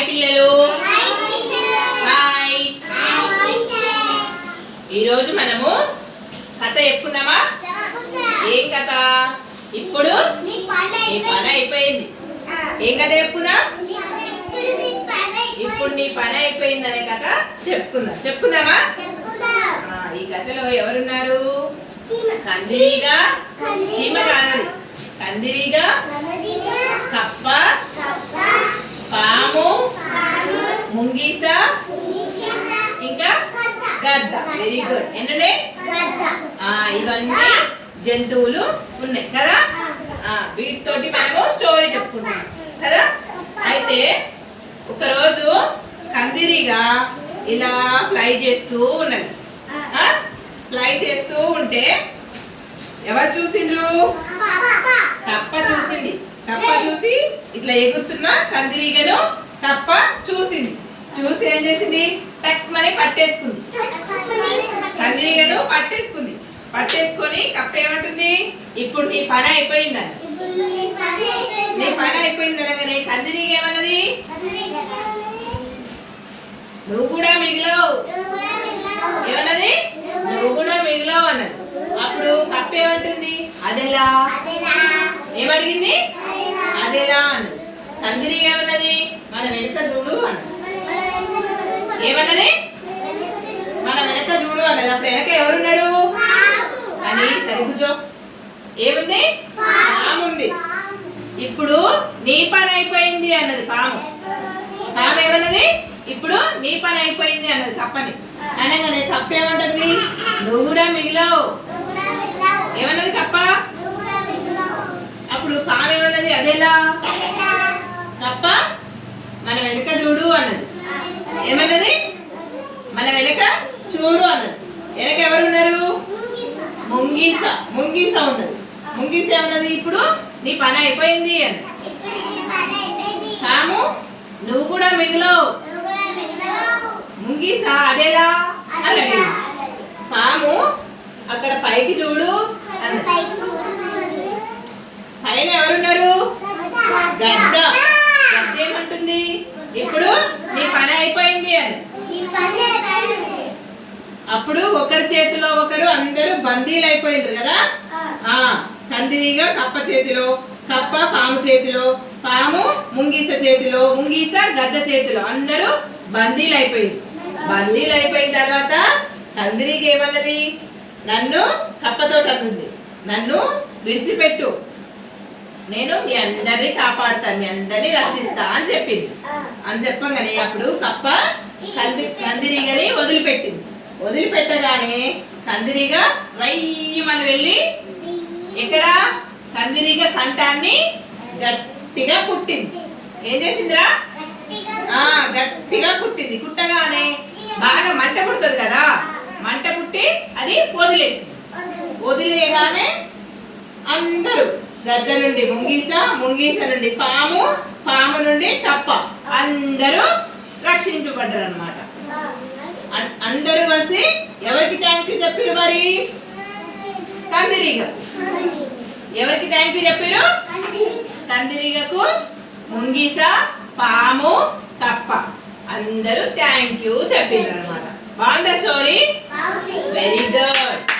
Hi పిల్లలు. Hi. ఈరోజు మనము కథ చెప్పుకుందామా? ఏం కథ? ఇప్పుడు నీ పని అయిపోయింది. ఏం కథ చెప్పుకుందాం? ఇప్పుడు నీ పని అయిపోయింది అనే కథ చెప్పుకుందాం. చెప్పుకుందామా? ఈ కథలో ఎవరున్నారు? కందిరిగా చీమ కాదు కందిరిగా కప్ప పాము ముంగీస ఇంకా గద్ద వెరీ గుడ్ ఎన్నున్నాయి ఇవన్నీ జంతువులు ఉన్నాయి కదా? వీటితోటి మనము స్టోరీ చెప్పుకుంటున్నాం కదా? అయితే ఒకరోజు కందిరిగా ఇలా ఫ్లై చేస్తూ ఉన్నది. ఫ్లై చేస్తూ ఉంటే ఎవరు చూసిండ్రు? కప్ప చూసింది. కప్ప చూసి ఇట్లా ఎగురుతున్న కందిరీగను కప్ప చూసింది. చూసి ఏం చేసింది? టక్మని పట్టేసుకుంది. కందిరీగను పట్టేసుకుంది. పట్టేసుకొని కప్ప ఏమంటుంది? ఇప్పుడు నీ పని అయిపోయిందని. నీ పని అయిపోయింది అనగానే కందిరీగ ఏమన్నది? నువ్వు కూడా మిగిలవు. ఏమన్నది? నువ్వు కూడా మిగిలవు అన్నది. అప్పుడు కప్ప ఏమంటుంది? అదెలా? ఏమడిగింది? అదెలా అన్నది. కందిరీగ ఏమన్నది? మనం వెనుక చూడు అన్నది. ఏమన్నది? అప్పుడు వెనక ఎవరున్నారు? అని సరి కూర్చో. ఏముంది? పాము ఉంది ఇప్పుడు నీ పని అయిపోయింది అన్నది పాము. పాము ఏమన్నది? ఇప్పుడు నీ పని అయిపోయింది అన్నది కప్పని అనగానే కప్ప ఏమంటుంది నువ్వు కూడా మిగిలావు. ఏమన్నది కప్ప అప్పుడు పాము ఏమన్నది? అదేలా? కప్ప మన వెనుక చూడు అన్నది. ఏమన్నది? మన వెనక చూడు అన్నది. ఎవరు ఎవరున్నారు? ముంగీస. ముంగీస ఉన్నది. ముంగీస ఏమన్నది ఇప్పుడు? నీ పని అయిపోయింది అని. పాము నువ్వు కూడా మిగిలవు. ముంగీస అదేలా? అని పాము అక్కడ పైకి చూడు పైన ఎవరున్నారు? గద్ద. గద్ద ఏమంటుంది ఇప్పుడు నీ పని అయిపోయింది అని అప్పుడు ఒకరి చేతిలో ఒకరు అందరూ బందీలు అయిపోయిండ్రు కదా? ఆ. కందిరిగా కప్ప చేతిలో కప్ప పాము చేతిలో పాము ముంగీస చేతిలో ముంగీస గద్ద చేతిలో. అందరూ బందీలు అయిపోయింది బందీలు అయిపోయిన తర్వాత కందిరికి ఏమన్నది? నన్ను కప్పతో అంటుంది నన్ను విడిచిపెట్టు. నేను మీ అందరినీ కాపాడుతాను మీ అందరినీ రక్షిస్తా అని చెప్పింది. అని చెప్పగానే అప్పుడు కప్ప కంది కందిరీగని వదిలిపెట్టింది. వదిలిపెట్టగానే కందిరీగ రయ్యమని వెళ్ళి ఎక్కడ? కందిరీగ కంఠాన్ని గట్టిగా కుట్టింది. ఏం చేసిందిరా? ఆ గట్టిగా కుట్టింది. కుట్టగానే బాగా మంట పుడుతుంది కదా? మంట పుట్టి అది వదిలేసింది. వదిలేయగానే అందరూ గద్ద నుండి ముంగీస ముంగీస నుండి పాము పాము నుండి కప్ప అందరూ రక్షించబడ్డారు అనమాట అందరూ కలిసి ఎవరికి థ్యాంక్ యూ చెప్పారు మరి? కందిరీగ ఎవరికి థ్యాంక్ యూ చెప్పారు కందిరీగకు. ముంగీస పాము కప్ప అందరూ థ్యాంక్ యూ చెప్పారు అనమాట బాగుందా స్టోరీ వెరీ గుడ్